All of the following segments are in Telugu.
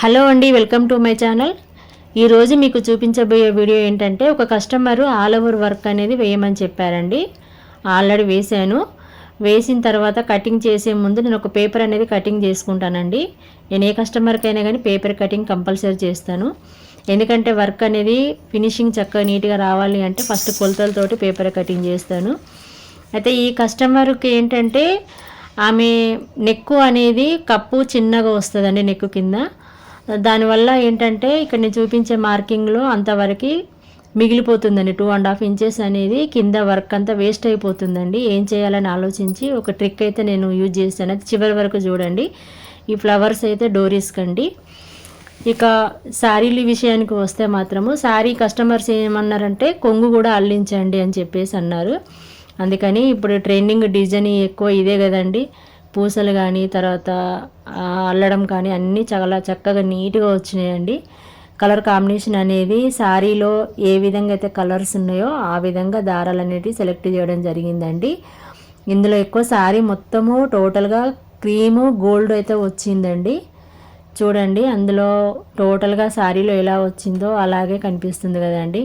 హలో అండి వెల్కమ్ టు మై ఛానల్. ఈరోజు మీకు చూపించబోయే వీడియో ఏంటంటే ఒక కస్టమరు ఆల్ ఓవర్ వర్క్ అనేది వేయమని చెప్పారండి. ఆల్రెడీ వేశాను. వేసిన తర్వాత కటింగ్ చేసే ముందు నేను ఒక పేపర్ అనేది కటింగ్ చేసుకుంటానండి. నేను ఏ కస్టమర్కైనా కానీ పేపర్ కటింగ్ కంపల్సరీ చేస్తాను. ఎందుకంటే వర్క్ అనేది ఫినిషింగ్ చక్కగా నీట్గా రావాలి అంటే ఫస్ట్ కొలతలతోటి పేపర్ కటింగ్ చేస్తాను. అయితే ఈ కస్టమర్కి ఏంటంటే ఆమె నెక్కు అనేది కప్పు చిన్నగా వస్తుందండి నెక్కు కింద. దానివల్ల ఏంటంటే ఇక్కడ నేను చూపించే మార్కింగ్లో అంతవరకు మిగిలిపోతుందండి. టూ అండ్ హాఫ్ ఇంచెస్ అనేది కింద వర్క్ అంతా వేస్ట్ అయిపోతుందండి. ఏం చేయాలని ఆలోచించి ఒక ట్రిక్ అయితే నేను యూజ్ చేశాను. అది చివరి వరకు చూడండి. ఈ ఫ్లవర్స్ అయితే డోరీస్ కండి. ఇక శారీల విషయానికి వస్తే మాత్రము శారీ కస్టమర్స్ ఏమన్నారంటే కొంగు కూడా అల్లించండి అని చెప్పేసి అన్నారు. అందుకని ఇప్పుడు ట్రెండింగ్ డిజైన్ ఎక్కువ ఇదే కదండి. పూసలు కానీ తర్వాత అల్లడం కానీ అన్నీ చాలా చక్కగా నీట్గా వచ్చినాయండి. కలర్ కాంబినేషన్ అనేది శారీలో ఏ విధంగా అయితే కలర్స్ ఉన్నాయో ఆ విధంగా దారాలు అనేవి సెలెక్ట్ చేయడం జరిగిందండి. ఇందులో ఎక్కువ శారీ మొత్తము టోటల్గా క్రీము గోల్డ్ అయితే వచ్చిందండి. చూడండి అందులో టోటల్గా శారీలో ఎలా వచ్చిందో అలాగే కనిపిస్తుంది కదండి.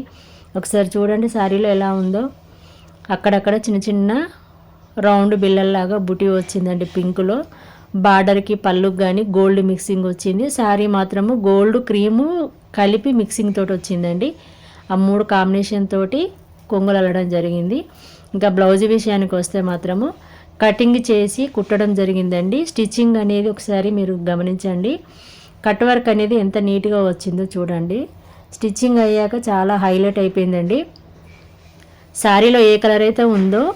ఒకసారి చూడండి శారీలో ఎలా ఉందో. అక్కడక్కడ చిన్న చిన్న రౌండ్ బిల్లల్లాగా బుటీ వచ్చిందండి పింక్లో. బార్డర్కి పళ్ళుకి కానీ గోల్డ్ మిక్సింగ్ వచ్చింది. శారీ మాత్రము గోల్డ్ క్రీము కలిపి మిక్సింగ్ తోటి వచ్చిందండి. ఆ మూడు కాంబినేషన్ తోటి కొంగులు అల్లడం జరిగింది. ఇంకా బ్లౌజ్ విషయానికి వస్తే మాత్రము కటింగ్ చేసి కుట్టడం జరిగిందండి. స్టిచ్చింగ్ అనేది ఒకసారి మీరు గమనించండి. కట్ వర్క్ అనేది ఎంత నీట్గా వచ్చిందో చూడండి. స్టిచ్చింగ్ అయ్యాక చాలా హైలైట్ అయిపోయిందండి. శారీలో ఏ కలర్ అయితే ఉందో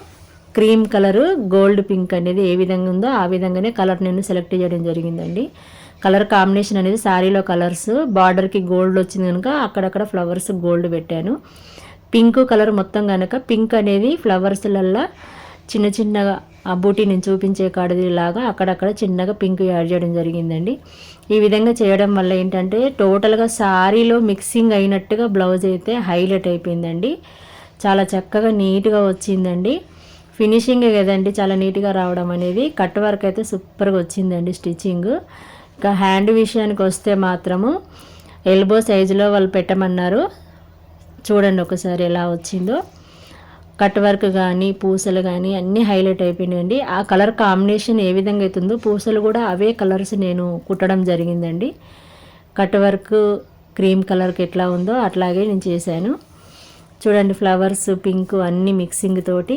క్రీమ్ కలరు గోల్డ్ పింక్ అనేది ఏ విధంగా ఉందో ఆ విధంగానే కలర్ నేను సెలెక్ట్ చేయడం జరిగిందండి. కలర్ కాంబినేషన్ అనేది శారీలో కలర్స్ బార్డర్కి గోల్డ్ వచ్చింది కనుక అక్కడక్కడ ఫ్లవర్స్ గోల్డ్ పెట్టాను. పింక్ కలర్ మొత్తం కనుక పింక్ అనేది ఫ్లవర్స్లల్లా చిన్న చిన్నగా ఆ బూటీ నేను చూపించే కాడది లాగా అక్కడక్కడ చిన్నగా పింక్ యాడ్ చేయడం జరిగిందండి. ఈ విధంగా చేయడం వల్ల ఏంటంటే టోటల్గా శారీలో మిక్సింగ్ అయినట్టుగా బ్లౌజ్ అయితే హైలైట్ అయిపోయిందండి. చాలా చక్కగా నీట్గా వచ్చిందండి. ఫినిషింగ్ కదండి చాలా నీట్గా రావడం అనేది. కట్ వర్క్ అయితే సూపర్గా వచ్చిందండి స్టిచ్చింగ్. ఇంకా హ్యాండ్ విషయానికి వస్తే మాత్రము ఎల్బో సైజులో వాళ్ళు పెట్టమన్నారు. చూడండి ఒకసారి ఎలా వచ్చిందో. కట్ వర్క్ కానీ పూసలు కానీ అన్నీ హైలైట్ అయిపోయినాయండి. ఆ కలర్ కాంబినేషన్ ఏ విధంగా అవుతుందో పూసలు కూడా అవే కలర్స్ నేను కుట్టడం జరిగిందండి. కట్ వర్క్ క్రీమ్ కలర్కి ఎట్లా ఉందో అట్లాగే నేను చేశాను. చూడండి ఫ్లవర్స్ పింక్ అన్ని మిక్సింగ్ తోటి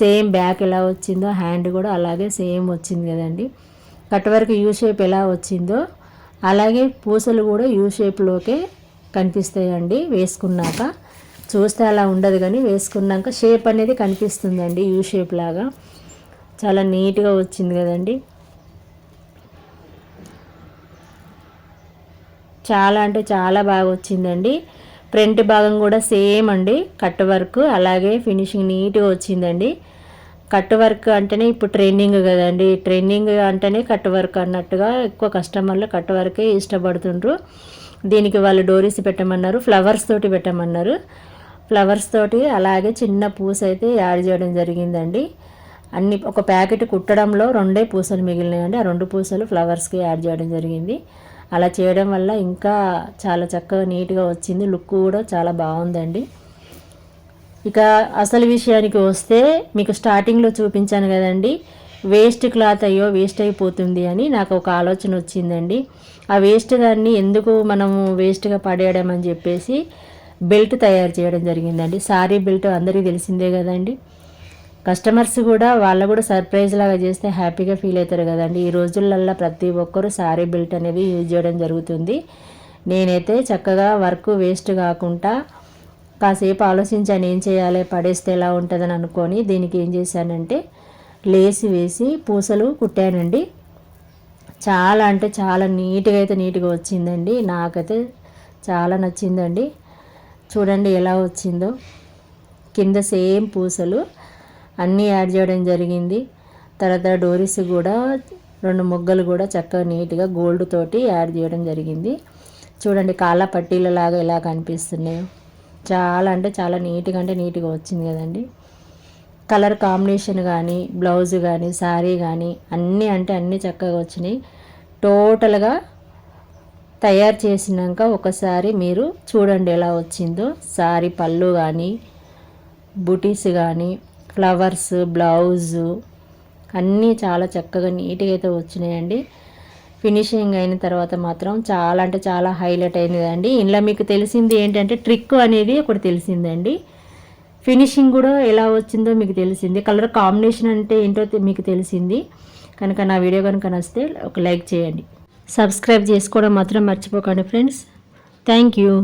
సేమ్ బ్యాక్ ఎలా వచ్చిందో హ్యాండ్ కూడా అలాగే సేమ్ వచ్చింది కదండి. కట్ వరకు యూ షేప్ ఎలా వచ్చిందో అలాగే పూసలు కూడా యూ షేప్లోకే కనిపిస్తాయండి వేసుకున్నాక. చూస్తే అలా ఉండదు కానీ వేసుకున్నాక షేప్ అనేది కనిపిస్తుందండి యూ షేప్ లాగా. చాలా నీట్గా వచ్చింది కదండి. చాలా అంటే చాలా బాగా వచ్చిందండి. ఫ్రంట్ భాగం కూడా సేమ్ అండి. కట్ వర్క్ అలాగే ఫినిషింగ్ నీట్గా వచ్చిందండి. కట్ వర్క్ అంటేనే ఇప్పుడు ట్రెండింగ్ కదండి. ట్రెండింగ్ అంటేనే కట్ వర్క్ అన్నట్టుగా ఎక్కువ కస్టమర్లు కట్ వర్కే ఇష్టపడుతుండ్రు. దీనికి వాళ్ళు డోరీస్ పెట్టమన్నారు ఫ్లవర్స్ తోటి పెట్టమన్నారు. ఫ్లవర్స్ తోటి అలాగే చిన్న పూస అయితే యాడ్ చేయడం జరిగిందండి. అన్ని ఒక ప్యాకెట్ కుట్టడంలో రెండే పూసలు మిగిలినాయండి. ఆ రెండు పూసలు ఫ్లవర్స్కి యాడ్ చేయడం జరిగింది. అలా చేయడం వల్ల ఇంకా చాలా చక్కగా నీట్గా వచ్చింది. లుక్ కూడా చాలా బాగుందండి. ఇక అసలు విషయానికి వస్తే మీకు స్టార్టింగ్లో చూపించాను కదండి. వేస్ట్ క్లాత్ అయ్యో వేస్ట్ అయిపోతుంది అని నాకు ఒక ఆలోచన వచ్చిందండి. ఆ వేస్ట్ దాన్ని ఎందుకు మనము వేస్ట్గా పడేయడం అని చెప్పేసి బెల్ట్ తయారు చేయడం జరిగిందండి. సారీ బెల్ట్ అందరికీ తెలిసిందే కదండి. కస్టమర్స్ కూడా వాళ్ళు కూడా సర్ప్రైజ్ లాగా చేస్తే హ్యాపీగా ఫీల్ అవుతారు కదండి. ఈ రోజులల్లో ప్రతి ఒక్కరు సారీ బెల్ట్ అనేది యూజ్ చేయడం జరుగుతుంది. నేనైతే చక్కగా వర్క్ వేస్ట్ కాకుండా కాసేపు ఆలోచించాను ఏం చేయాలి పడేస్తే ఎలా ఉంటుందని అనుకొని దీనికి ఏం చేశానంటే లేసి వేసి పూసలు కుట్టానండి. చాలా అంటే చాలా నీట్గా అయితే నీట్గా వచ్చిందండి. నాకైతే చాలా నచ్చిందండి. చూడండి ఎలా వచ్చిందో. కింద సేమ్ పూసలు అన్నీ యాడ్ చేయడం జరిగింది. తర్వాత డోరీస్ కూడా రెండు మొగ్గలు కూడా చక్కగా నీట్గా గోల్డ్ తోటి యాడ్ చేయడం జరిగింది. చూడండి కాళ్ళ పట్టీల లాగా ఎలా చాలా అంటే చాలా నీట్గా అంటే నీట్గా వచ్చింది కదండి. కలర్ కాంబినేషన్ కానీ బ్లౌజ్ కానీ శారీ కానీ అన్నీ అంటే అన్నీ చక్కగా వచ్చినాయి. టోటల్గా తయారు చేసినాక ఒకసారి మీరు చూడండి ఎలా వచ్చిందో. సారీ పళ్ళు కానీ బుటీస్ కానీ ఫ్లవర్స్ బ్లౌజు అన్నీ చాలా చక్కగా నీట్గా అయితే వచ్చినాయండి. ఫినిషింగ్ అయిన తర్వాత మాత్రం చాలా అంటే చాలా హైలైట్ అయినదండి. ఇందులో మీకు తెలిసింది ఏంటంటే ట్రిక్ అనేది ఒకటి తెలిసిందండి. ఫినిషింగ్ కూడా ఎలా వచ్చిందో మీకు తెలిసింది. కలర్ కాంబినేషన్ అంటే ఏంటో మీకు తెలిసింది. కనుక నా వీడియో కనుక నచ్చితే ఒక లైక్ చేయండి. సబ్స్క్రైబ్ చేసుకోవడం మాత్రం మర్చిపోకండి ఫ్రెండ్స్. Thank you.